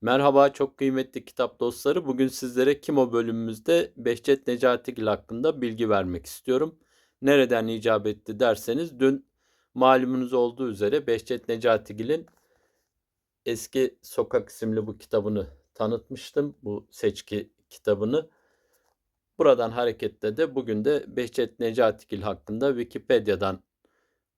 Merhaba çok kıymetli kitap dostları. Bugün sizlere Kim o bölümümüzde Behçet Necatigil hakkında bilgi vermek istiyorum. Nereden icap etti derseniz dün malumunuz olduğu üzere Behçet Necatigil'in Eski Sokak isimli bu kitabını tanıtmıştım. Bu seçki kitabını. Buradan hareketle de bugün de Behçet Necatigil hakkında Wikipedia'dan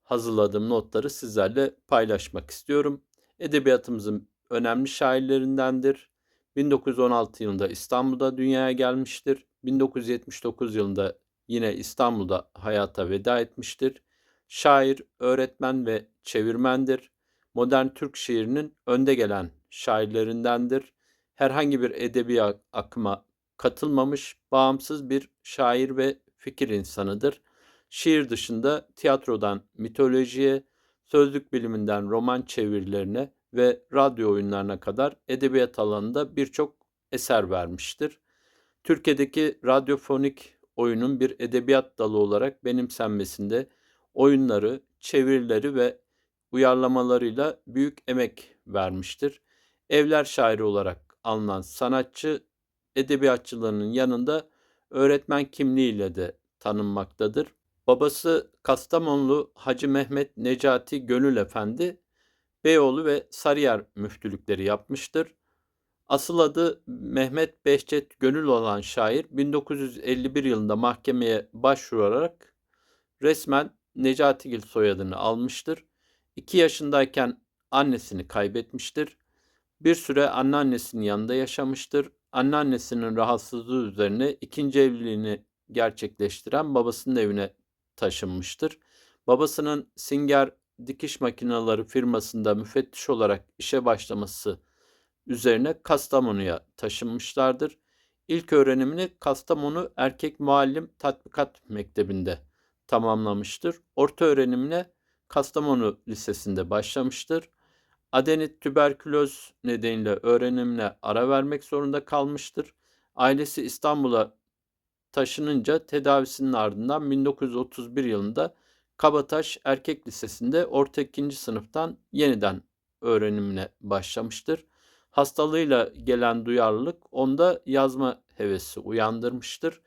hazırladığım notları sizlerle paylaşmak istiyorum. Edebiyatımızın önemli şairlerindendir. 1916 yılında İstanbul'da dünyaya gelmiştir. 1979 yılında yine İstanbul'da hayata veda etmiştir. Şair, öğretmen ve çevirmendir. Modern Türk şiirinin önde gelen şairlerindendir. Herhangi bir edebi akıma katılmamış, bağımsız bir şair ve fikir insanıdır. Şiir dışında tiyatrodan mitolojiye, sözlük biliminden roman çevirilerine ve radyo oyunlarına kadar edebiyat alanında birçok eser vermiştir. Türkiye'deki radyofonik oyunun bir edebiyat dalı olarak benimsenmesinde oyunları, çevirileri ve uyarlamalarıyla büyük emek vermiştir. Evler şairi olarak alınan sanatçı edebiyatçılarının yanında öğretmen kimliğiyle de tanınmaktadır. Babası Kastamonlu Hacı Mehmet Necati Gönül Efendi, Beyoğlu ve Sarıyer müftülükleri yapmıştır. Asıl adı Mehmet Behçet Gönül olan şair 1951 yılında mahkemeye başvurarak resmen Necatigil soyadını almıştır. 2 yaşındayken annesini kaybetmiştir. Bir süre anneannesinin yanında yaşamıştır. Anneannesinin rahatsızlığı üzerine ikinci evliliğini gerçekleştiren babasının evine taşınmıştır. Babasının Singer dikiş makineleri firmasında müfettiş olarak işe başlaması üzerine Kastamonu'ya taşınmışlardır. İlk öğrenimini Kastamonu Erkek Muallim Tatbikat Mektebi'nde tamamlamıştır. Orta öğrenimine Kastamonu Lisesi'nde başlamıştır. Adenit tüberküloz nedeniyle öğrenimine ara vermek zorunda kalmıştır. Ailesi İstanbul'a taşınınca tedavisinin ardından 1931 yılında Kabataş Erkek Lisesi'nde orta ikinci sınıftan yeniden öğrenimine başlamıştır. Hastalığıyla gelen duyarlılık onda yazma hevesi uyandırmıştır.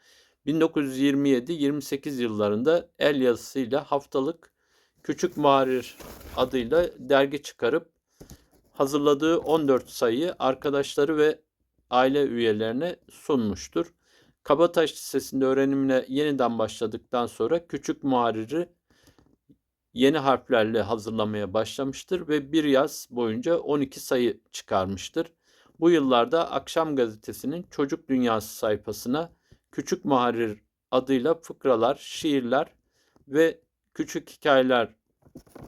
1927-28 yıllarında el yazısıyla haftalık Küçük Muharir adıyla dergi çıkarıp hazırladığı 14 sayıyı arkadaşları ve aile üyelerine sunmuştur. Kabataş Lisesi'nde öğrenimine yeniden başladıktan sonra Küçük Muharir'i yeni harflerle hazırlamaya başlamıştır ve bir yaz boyunca 12 sayı çıkarmıştır. Bu yıllarda Akşam Gazetesi'nin Çocuk Dünyası sayfasına Küçük Muharrir adıyla fıkralar, şiirler ve küçük hikayeler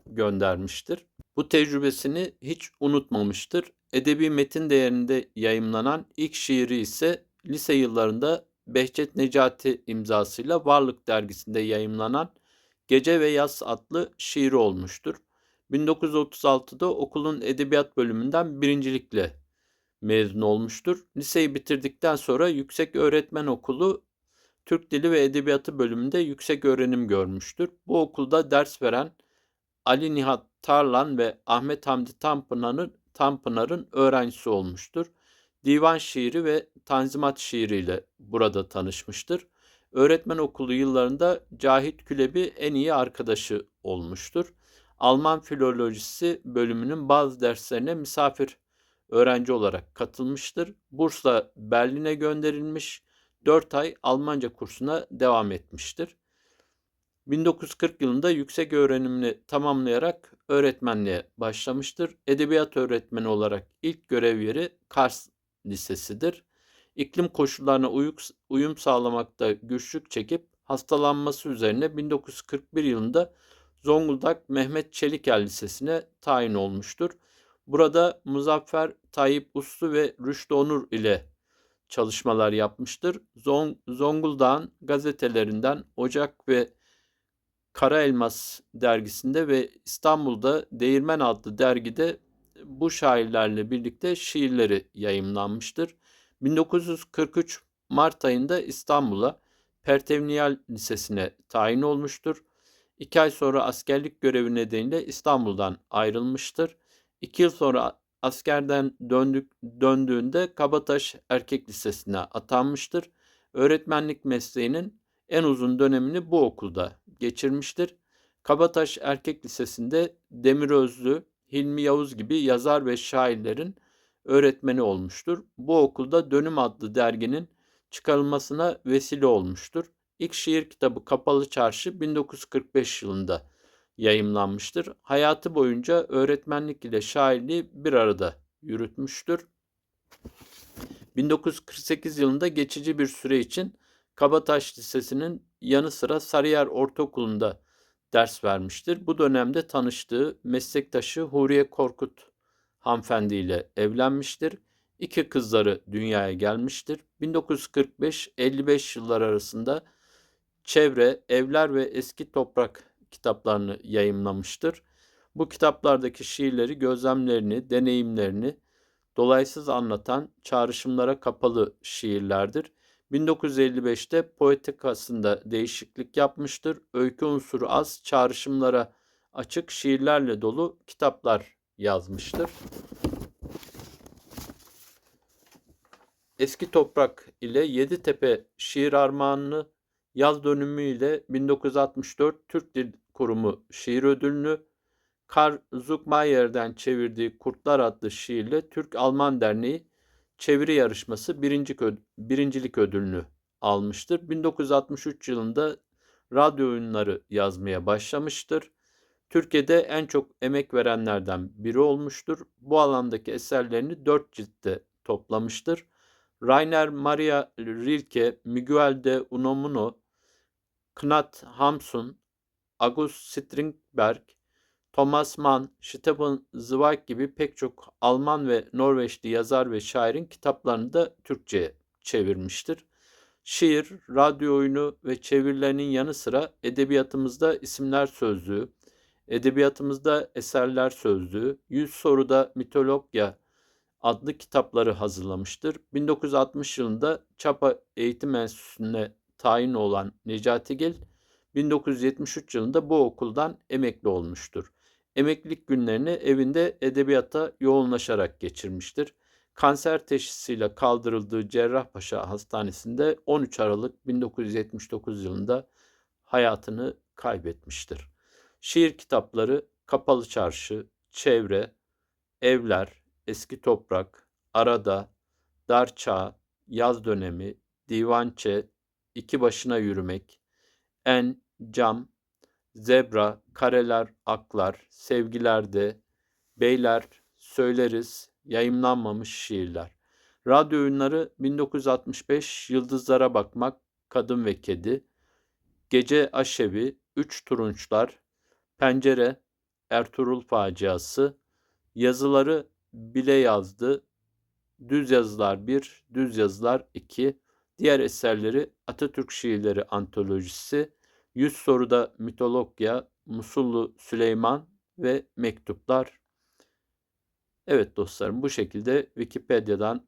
göndermiştir. Bu tecrübesini hiç unutmamıştır. Edebi metin değerinde yayımlanan ilk şiiri ise lise yıllarında Behçet Necati imzasıyla Varlık dergisinde yayımlanan Gece ve Yaz adlı şiiri olmuştur. 1936'da okulun edebiyat bölümünden birincilikle mezun olmuştur. Liseyi bitirdikten sonra Yüksek Öğretmen Okulu Türk Dili ve Edebiyatı bölümünde yüksek öğrenim görmüştür. Bu okulda ders veren Ali Nihat Tarlan ve Ahmet Hamdi Tanpınar'ın Tanpınar'ın öğrencisi olmuştur. Divan şiiri ve tanzimat şiiriyle burada tanışmıştır. Öğretmen okulu yıllarında Cahit Külebi en iyi arkadaşı olmuştur. Alman filolojisi bölümünün bazı derslerine misafir öğrenci olarak katılmıştır. Bursla Berlin'e gönderilmiş, 4 ay Almanca kursuna devam etmiştir. 1940 yılında yüksek öğrenimini tamamlayarak öğretmenliğe başlamıştır. Edebiyat öğretmeni olarak ilk görev yeri Kars Lisesi'dir iklim koşullarına uyum sağlamakta güçlük çekip hastalanması üzerine 1941 yılında Zonguldak Mehmet Çelikel Lisesi'ne tayin olmuştur. Burada Muzaffer Tayyip Uslu ve Rüştü Onur ile çalışmalar yapmıştır. Zong Zonguldak'ın gazetelerinden Ocak ve Kara Elmas dergisinde ve İstanbul'da Değirmen adlı dergide bu şairlerle birlikte şiirleri yayımlanmıştır. 1943 Mart ayında İstanbul'a Pertevniyal Lisesi'ne tayin olmuştur. İki ay sonra askerlik görevi nedeniyle İstanbul'dan ayrılmıştır. İki yıl sonra askerden döndük, döndüğünde Kabataş Erkek Lisesi'ne atanmıştır. Öğretmenlik mesleğinin en uzun dönemini bu okulda geçirmiştir. Kabataş Erkek Lisesi'nde Demirözlü, Hilmi Yavuz gibi yazar ve şairlerin öğretmeni olmuştur. Bu okulda Dönüm adlı derginin çıkarılmasına vesile olmuştur. İlk şiir kitabı Kapalı Çarşı 1945 yılında yayımlanmıştır. Hayatı boyunca öğretmenlik ile şairliği bir arada yürütmüştür. 1948 yılında geçici bir süre için Kabataş Lisesi'nin yanı sıra Sarıyer Ortaokulu'nda ders vermiştir. Bu dönemde tanıştığı meslektaşı Huriye Korkut hanımefendi ile evlenmiştir. İki kızları dünyaya gelmiştir. 1945-55 yıllar arasında Çevre, Evler ve Eski Toprak kitaplarını yayımlamıştır. Bu kitaplardaki şiirleri, gözlemlerini, deneyimlerini dolaysız anlatan çağrışımlara kapalı şiirlerdir. 1955'te poetikasında değişiklik yapmıştır. Öykü unsuru az, çağrışımlara açık şiirlerle dolu kitaplar yazmıştır. Eski Toprak ile Yeditepe şiir armağanını yaz dönümü ile 1964 Türk Dil Kurumu şiir ödülünü Karl Zuckmayer'den çevirdiği Kurtlar adlı şiirle Türk-Alman Derneği çeviri yarışması birinci, birincilik ödülünü almıştır. 1963 yılında radyo oyunları yazmaya başlamıştır. Türkiye'de en çok emek verenlerden biri olmuştur. Bu alandaki eserlerini dört ciltte toplamıştır. Rainer Maria Rilke, Miguel de Unamuno, Knut Hamsun, August Strindberg, Thomas Mann, Stefan Zweig gibi pek çok Alman ve Norveçli yazar ve şairin kitaplarını da Türkçe'ye çevirmiştir. Şiir, radyo oyunu ve çevirilerinin yanı sıra edebiyatımızda isimler sözlüğü, edebiyatımızda eserler sözlüğü, yüz soruda mitologya adlı kitapları hazırlamıştır. 1960 yılında Çapa Eğitim Enstitüsü'ne tayin olan Necati Gil, 1973 yılında bu okuldan emekli olmuştur. Emeklilik günlerini evinde edebiyata yoğunlaşarak geçirmiştir. Kanser teşhisiyle kaldırıldığı Cerrahpaşa Hastanesi'nde 13 Aralık 1979 yılında hayatını kaybetmiştir. Şiir kitapları Kapalı Çarşı, Çevre, Evler, Eski Toprak, Arada, Dar Çağ, Yaz Dönemi, Divançe, İki Başına Yürümek, En, Cam, Zebra, Kareler, Aklar, Sevgilerde, Beyler, Söyleriz, Yayımlanmamış Şiirler. Radyo oyunları 1965 Yıldızlara Bakmak, Kadın ve Kedi, Gece Aşevi, Üç Turunçlar, Pencere, Ertuğrul Faciası, yazıları bile yazdı, Düz Yazılar 1, Düz Yazılar 2, diğer eserleri Atatürk Şiirleri Antolojisi, Yüz Soruda Mitologya, Musullu Süleyman ve Mektuplar. Evet dostlarım bu şekilde Wikipedia'dan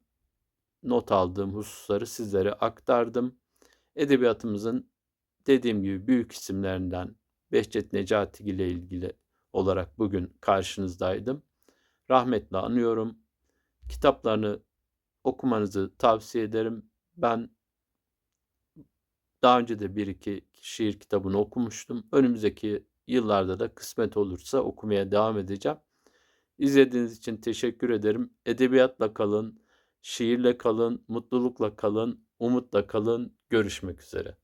not aldığım hususları sizlere aktardım. Edebiyatımızın dediğim gibi büyük isimlerinden Behçet Necati ile ilgili olarak bugün karşınızdaydım. Rahmetle anıyorum. Kitaplarını okumanızı tavsiye ederim. Ben daha önce de bir iki şiir kitabını okumuştum. Önümüzdeki yıllarda da kısmet olursa okumaya devam edeceğim. İzlediğiniz için teşekkür ederim. Edebiyatla kalın, şiirle kalın, mutlulukla kalın, umutla kalın. Görüşmek üzere.